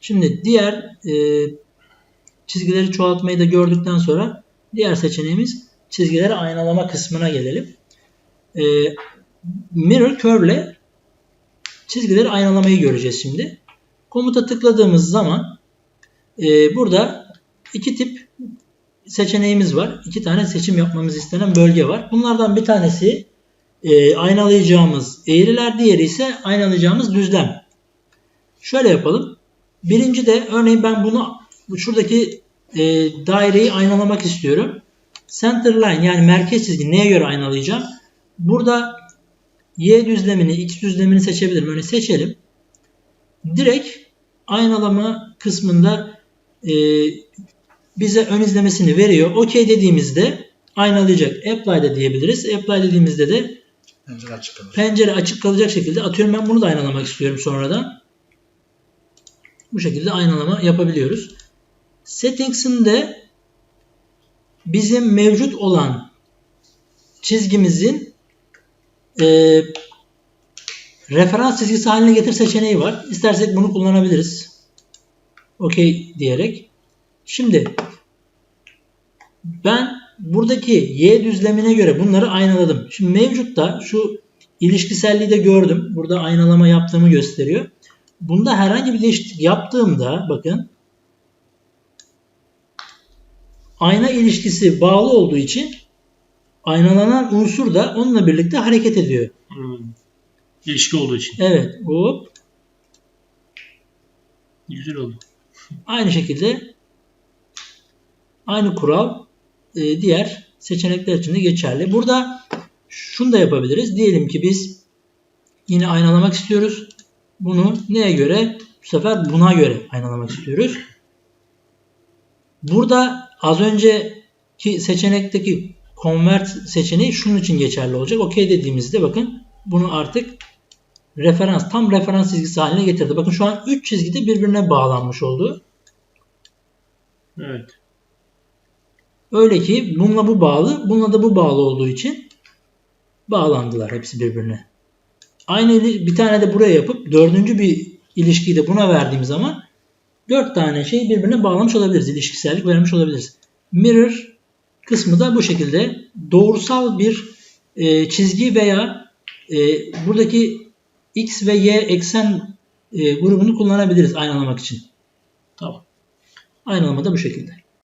Şimdi diğer e, çizgileri çoğaltmayı da gördükten sonra diğer seçeneğimiz çizgileri aynalama kısmına gelelim. E, mirror curve ile çizgileri aynalamayı göreceğiz şimdi. Komuta tıkladığımız zaman e, burada iki tip seçeneğimiz var. İki tane seçim yapmamız istenen bölge var. Bunlardan bir tanesi e, aynalayacağımız eğriler, diğeri ise aynalayacağımız düzlem. Şöyle yapalım. Birinci de örneğin ben bunu bu şuradaki e, daireyi aynalamak istiyorum. Center line yani merkez çizgi neye göre aynalayacağım? Burada y düzlemini, x düzlemini seçebilirim. Örneğin seçelim. Direkt aynalama kısmında e, bize ön izlemesini veriyor. OK dediğimizde aynalayacak. Apply de diyebiliriz. Apply dediğimizde de Pencere açık kalır. pencere açık kalacak şekilde atıyorum ben bunu da aynalamak istiyorum sonradan. Bu şekilde aynalama yapabiliyoruz. Settings'inde bizim mevcut olan çizgimizin e, referans çizgisi haline getir seçeneği var. İstersek bunu kullanabiliriz. OK diyerek. Şimdi ben buradaki y düzlemine göre bunları aynaladım. Şimdi mevcutta şu ilişkiselliği de gördüm. Burada aynalama yaptığımı gösteriyor. Bunda herhangi bir değişiklik yaptığımda bakın ayna ilişkisi bağlı olduğu için aynalanan unsur da onunla birlikte hareket ediyor. Hmm. İlişki olduğu için. Evet. Hop. Güzel oldu. Aynı şekilde aynı kural e, diğer seçenekler için de geçerli. Burada şunu da yapabiliriz. Diyelim ki biz yine aynalamak istiyoruz. Bunu neye göre? Bu sefer buna göre aynalamak istiyoruz. Burada az önceki seçenekteki convert seçeneği şunun için geçerli olacak. OK dediğimizde bakın bunu artık referans tam referans çizgisi haline getirdi. Bakın şu an 3 çizgi de birbirine bağlanmış oldu. Evet. Öyle ki bununla bu bağlı, bununla da bu bağlı olduğu için bağlandılar hepsi birbirine. Aynı bir tane de buraya yapıp dördüncü bir ilişkiyi de buna verdiğim zaman dört tane şey birbirine bağlamış olabiliriz. İlişkisellik vermiş olabiliriz. Mirror kısmı da bu şekilde doğrusal bir e, çizgi veya e, buradaki x ve y eksen e, grubunu kullanabiliriz aynalamak için. Tamam. Aynalama da bu şekilde.